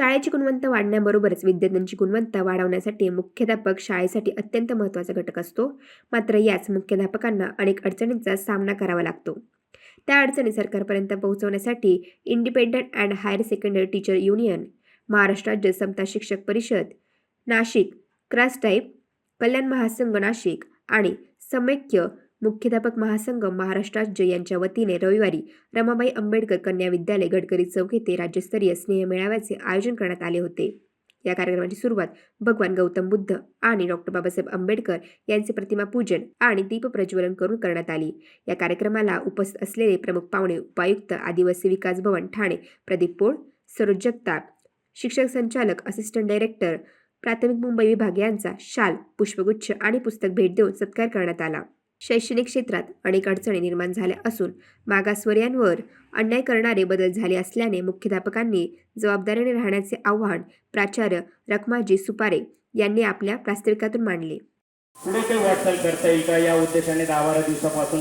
शाळेची गुणवत्ता वाढण्याबरोबरच विद्यार्थ्यांची गुणवत्ता वाढवण्यासाठी मुख्याध्यापक शाळेसाठी अत्यंत महत्त्वाचा घटक असतो. मात्र याच मुख्याध्यापकांना अनेक अडचणींचा सामना करावा लागतो. त्या अडचणी सरकारपर्यंत पोहोचवण्यासाठी independent and higher secondary teacher union Maharashtra राज्य समता शिक्षक परिषद नाशिक क्रास टाईप कल्याण महासंघ नाशिक आणि समैक्य मुख्याध्यापक महासंघ महाराष्ट्र राज्य यांच्या वतीने रविवारी रमाबाई आंबेडकर कन्या विद्यालय गडकरी चौक येथे राज्यस्तरीय स्नेह मेळाव्याचे आयोजन करण्यात आले होते. या कार्यक्रमाची सुरुवात भगवान गौतम बुद्ध आणि डॉक्टर बाबासाहेब आंबेडकर यांचे प्रतिमा पूजन आणि दीप प्रज्वलन करून करण्यात आली. या कार्यक्रमाला उपस्थित असलेले प्रमुख पाहुणे उपायुक्त आदिवासी विकास भवन ठाणे प्रदीप पोळ सरोज जगताप शिक्षक संचालक असिस्टंट डायरेक्टर प्राथमिक मुंबई विभाग यांचा शाल पुष्पगुच्छ आणि पुस्तक भेट देऊन सत्कार करण्यात आला. शैक्षणिक क्षेत्रात अनेक अडचणी निर्माण झाल्या असून मागासवर्यांवर अन्याय करणारे बदल झाले असल्याने मुख्याध्यापकांनी जबाबदारीने राहण्याचे आव्हान प्राचार्य रखमाजी सुपारे यांनी आपल्या प्रास्ताविकातून मांडले. पुढे काही वाटचाल करता येईल का? या उद्देशाने दहा बारा दिवसापासून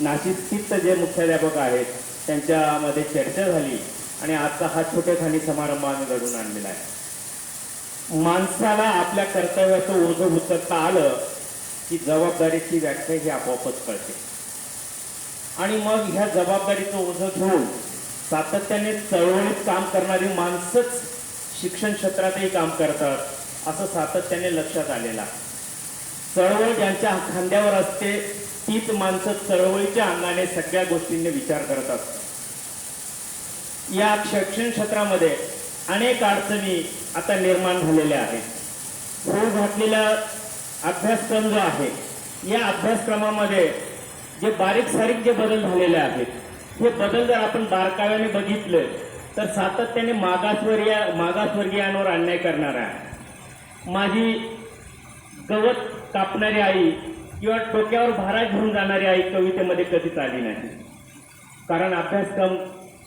नाशिक स्थित जे मुख्याध्यापक आहेत त्यांच्यामध्ये चर्चा झाली आणि आजचा हा छोट्याखानी समारंभ आम्ही घडून आणलेला आहे. माणसाला आपल्या कर्तव्याचं ओझं उचलता आलं की जबाबदारीची व्याख्या ही आपोआपच कळते. आणि मग ह्या जबाबदारीचं ओझं घेऊन सातत्याने चळवळीत काम करणारी माणसंच शिक्षण क्षेत्रातही काम करतात असं सातत्याने लक्षात आलेलं चळवळ ज्यांच्या खांद्यावर असते तीच माणसं चळवळीच्या अंगाने सगळ्या गोष्टींनी विचार करत असतात. या शैक्षणिक क्षेत्रामध्ये अनेक अडचणी आता निर्माण झालेल्या आहेत. होऊ घातलेला अभ्यासक्रम जो आहे या अभ्यासक्रमामध्ये जे बारीक सारीक जे बदल झालेले आहेत हे बदल जर आपण बारकाव्याने बघितले तर सातत्याने मागासवर्गीय मागासवर्गीयांवर अन्याय करणार आहे. माझी गवत कापणारी आई किंवा डोक्यावर भारा घेऊन जाणारी आई कवितेमध्ये कधीच आली नाही. कारण अभ्यासक्रम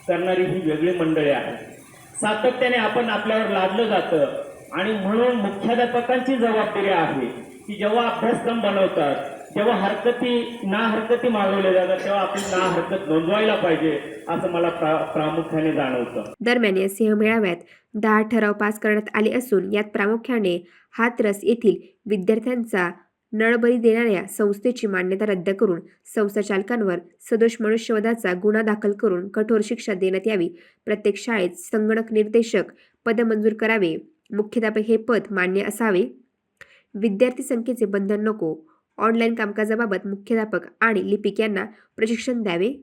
करणारी ही वेगळी मंडळी आहेत सातत्याने आपण आपल्यावर लादलं जातं आणि म्हणून मुख्याध्यापकांची जबाबदारी आहे. की जेव्हा अभ्यासक्रम बनवतात जेव्हा हरकती ना हरकती मागवल्या जातात तेव्हा आपली ना हरकत नोंदवायला पाहिजे असं मला प्रा प्रामुख्याने जाणवतं. दरम्यान या सिंह मेळाव्यात दहा ठराव पास करण्यात आले असून यात प्रामुख्याने हातरस येथील विद्यार्थ्यांचा नळबळी देणाऱ्या संस्थेची मान्यता रद्द करून संस्था चालकांवर सदोष मनुष्यवधाचा गुन्हा दाखल करून कठोर शिक्षा देण्यात यावी. प्रत्येक शाळेत संगणक निर्देशक पद मंजूर करावे. मुख्याध्यापक हे पद मान्य असावे. विद्यार्थी संख्येचे बंधन नको. ऑनलाईन कामकाजाबाबत मुख्याध्यापक आणि लिपिक यांना प्रशिक्षण द्यावे.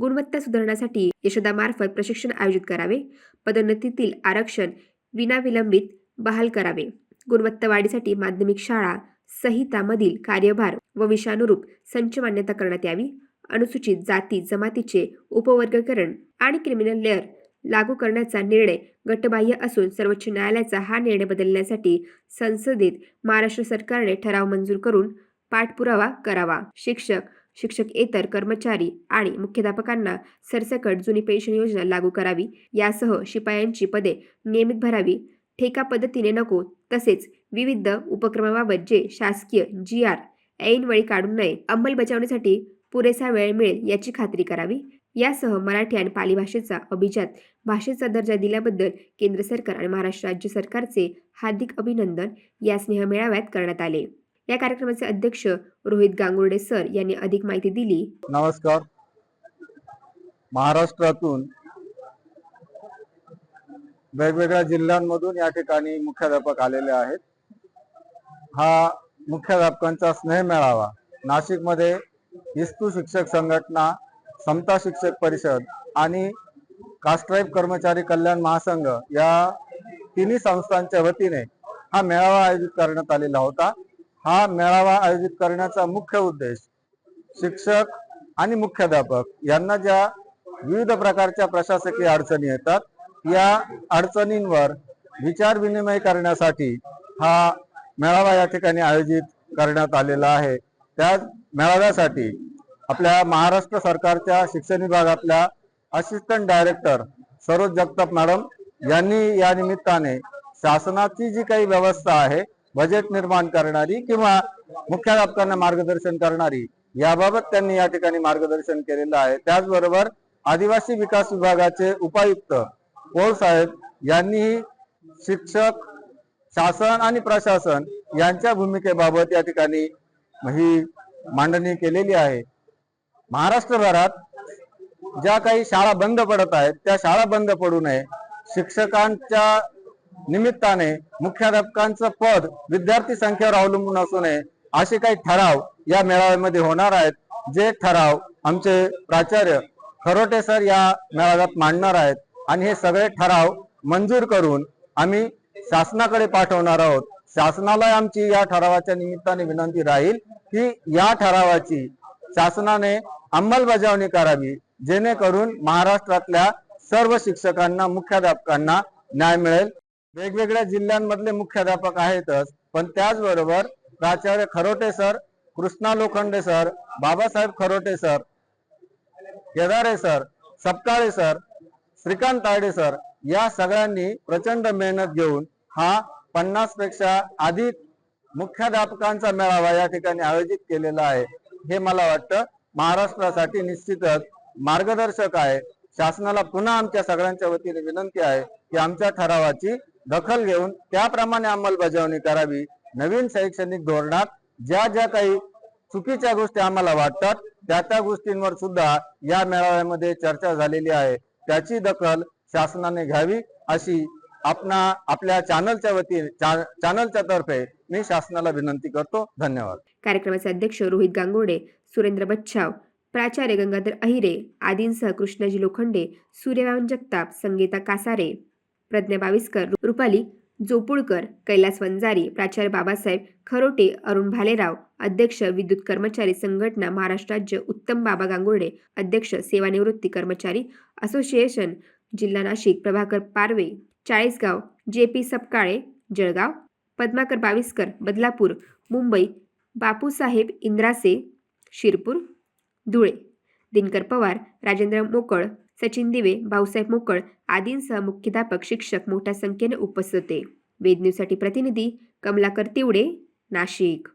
गुणवत्ता सुधारण्यासाठी यशोदामार्फत प्रशिक्षण आयोजित करावे. पदोन्नतीतील आरक्षण विनाविलंबित बहाल करावे. गुणवत्ता वाढीसाठी माध्यमिक शाळा संहितामधील कार्यभार व विषयानुरूप संच मान्यता करण्यात यावी. अनुसूचित जाती जमातीचे उपवर्गीकरण आणि क्रिमिनल लेअर लागू करण्याचा निर्णय गटबाह्य असून सर्वोच्च न्यायालयाचा हा निर्णय बदलण्यासाठी संसदेत महाराष्ट्र सरकारने ठराव मंजूर करून पाठपुरावा करावा. शिक्षक शिक्षकेतर कर्मचारी आणि मुख्याध्यापकांना सरसकट जुनी पेन्शन योजना लागू करावी यासह शिपायांची पदे नियमित भरावी. ठेका पद्धतीने नको तसेच विविध उपक्रमाबाबत जे शासकीय जी आर ऐनवेळी काढू नये अंमलबजावणीसाठी पुरेसा वेळ मिळेल याची खात्री करावी. यासह मराठी आणि पाली भाषेचा अभिजात भाषेचा दर्जा दिल्याबद्दल केंद्र सरकार आणि महाराष्ट्र राज्य सरकारचे हार्दिक अभिनंदन या स्नेह मेळाव्यात करण्यात आले. या कार्यक्रमाचे अध्यक्ष रोहित गांगुर्डे सर यांनी अधिक माहिती दिली. नमस्कार. महाराष्ट्रातून वेगवेगळ्या जिल्ह्यांमधून या ठिकाणी मुख्याध्यापक आलेले आहेत. हा मुख्याध्यापकांचा स्नेह मेळावा नाशिकमध्ये हिस्तू शिक्षक संघटना समता शिक्षक परिषद आणि कास्ट्राईब कर्मचारी कल्याण महासंघ या तिन्ही संस्थांच्या वतीने हा मेळावा आयोजित करण्यात आलेला होता. हा मेळावा आयोजित करण्याचा मुख्य उद्देश शिक्षक आणि मुख्याध्यापक यांना ज्या विविध प्रकारच्या प्रशासकीय अडचणी येतात या अडचणींवर विचार विनिमय करण्यासाठी हा मेळावा या ठिकाणी आयोजित करण्यात आलेला आहे. त्या मेळाव्यासाठी आपल्या महाराष्ट्र सरकारच्या शिक्षण विभागातल्या assistant director Saroj Jagtap madam यांनी या निमित्ताने शासनाची जी काही व्यवस्था आहे बजेट निर्माण करणारी किंवा मुख्याध्यापकांना मार्गदर्शन करणारी याबाबत त्यांनी या ठिकाणी मार्गदर्शन केलेलं आहे. त्याचबरोबर आदिवासी विकास विभागाचे उपायुक्त पोळ साहेब यांनीही शिक्षक शासन आणि प्रशासन यांच्या भूमिकेबाबत या ठिकाणी ही मांडणी केलेली आहे. महाराष्ट्रभरात ज्या काही शाळा बंद पडत आहेत त्या शाळा बंद पडू नये. शिक्षकांच्या निमित्ताने मुख्याध्यापकांचं पद विद्यार्थी संख्येवर अवलंबून असू नये असे काही ठराव या मेळाव्यामध्ये होणार आहेत जे ठराव आमचे प्राचार्य खरोटे सर या मेळाव्यात मांडणार आहेत. आणि हे सगळे ठराव मंजूर करून आम्ही शासनाकडे पाठवणार आहोत. शासनाला आमची या ठरावाच्या निमित्ताने विनंती राहील की या ठरावाची शासनाने अंमलबजावणी करावी जेणेकरून महाराष्ट्रातल्या सर्व शिक्षकांना मुख्याध्यापकांना न्याय मिळेल. वेगवेगळ्या जिल्ह्यांमधले मुख्याध्यापक आहेतच पण त्याचबरोबर प्राचार्य Kharote sir Krishna Lokhande sir Babasaheb Kharote sir Kedare sir Sapkale sir Shrikant Tayde sir या सगळ्यांनी प्रचंड मेहनत घेऊन हा पन्नासपेक्षा अधिक मुख्याध्यापकांचा मेळावा या ठिकाणी आयोजित केलेला आहे. हे मला वाटतं महाराष्ट्रासाठी निश्चितच मार्गदर्शक आहे. शासनाला पुन्हा आमच्या सगळ्यांच्या वतीने विनंती आहे की आमच्या ठरावाची दखल घेऊन त्याप्रमाणे अंमलबजावणी करावी. नवीन शैक्षणिक धोरणात ज्या ज्या काही चुकीच्या गोष्टी आम्हाला वाटतात त्या त्या गोष्टींवर सुद्धा या मेळाव्यामध्ये चर्चा झालेली आहे. त्याची दखल शासनाने घ्यावी अशी आपणा आपल्या चॅनलच्या वतीने चॅनलच्या तर्फे मी शासनाला विनंती करतो. धन्यवाद. कार्यक्रमाचे अध्यक्ष रोहित गांगोडे सुरेंद्र बच्छाव प्राचार्य गंगाधर अहिरे आदींसह कृष्णाजी लोखंडे सूर्यवान जगताप संगीता कासारे प्रज्ञा बाविस्कर रुपाली जोपुळकर कैलास वंजारी प्राचार्य बाबासाहेब खरोटे अरुण भालेराव अध्यक्ष विद्युत कर्मचारी संघटना महाराष्ट्र राज्य उत्तम बाबा गांगुर्डे अध्यक्ष सेवानिवृत्ती कर्मचारी असोसिएशन जिल्हा नाशिक प्रभाकर पारवे चाळीसगाव जे पी सपकाळे जळगाव पद्माकर बाविस्कर बदलापूर मुंबई बापूसाहेब इंद्रासे शिरपूर धुळे. दिनकर पवार राजेंद्र मोकळ सचिन दिवे भाऊसाहेब मोकळ आदींसह मुख्याध्यापक शिक्षक मोठ्या संख्येने उपस्थित होते. वेद न्यूजसाठी प्रतिनिधी कमलाकर तिवडे नाशिक.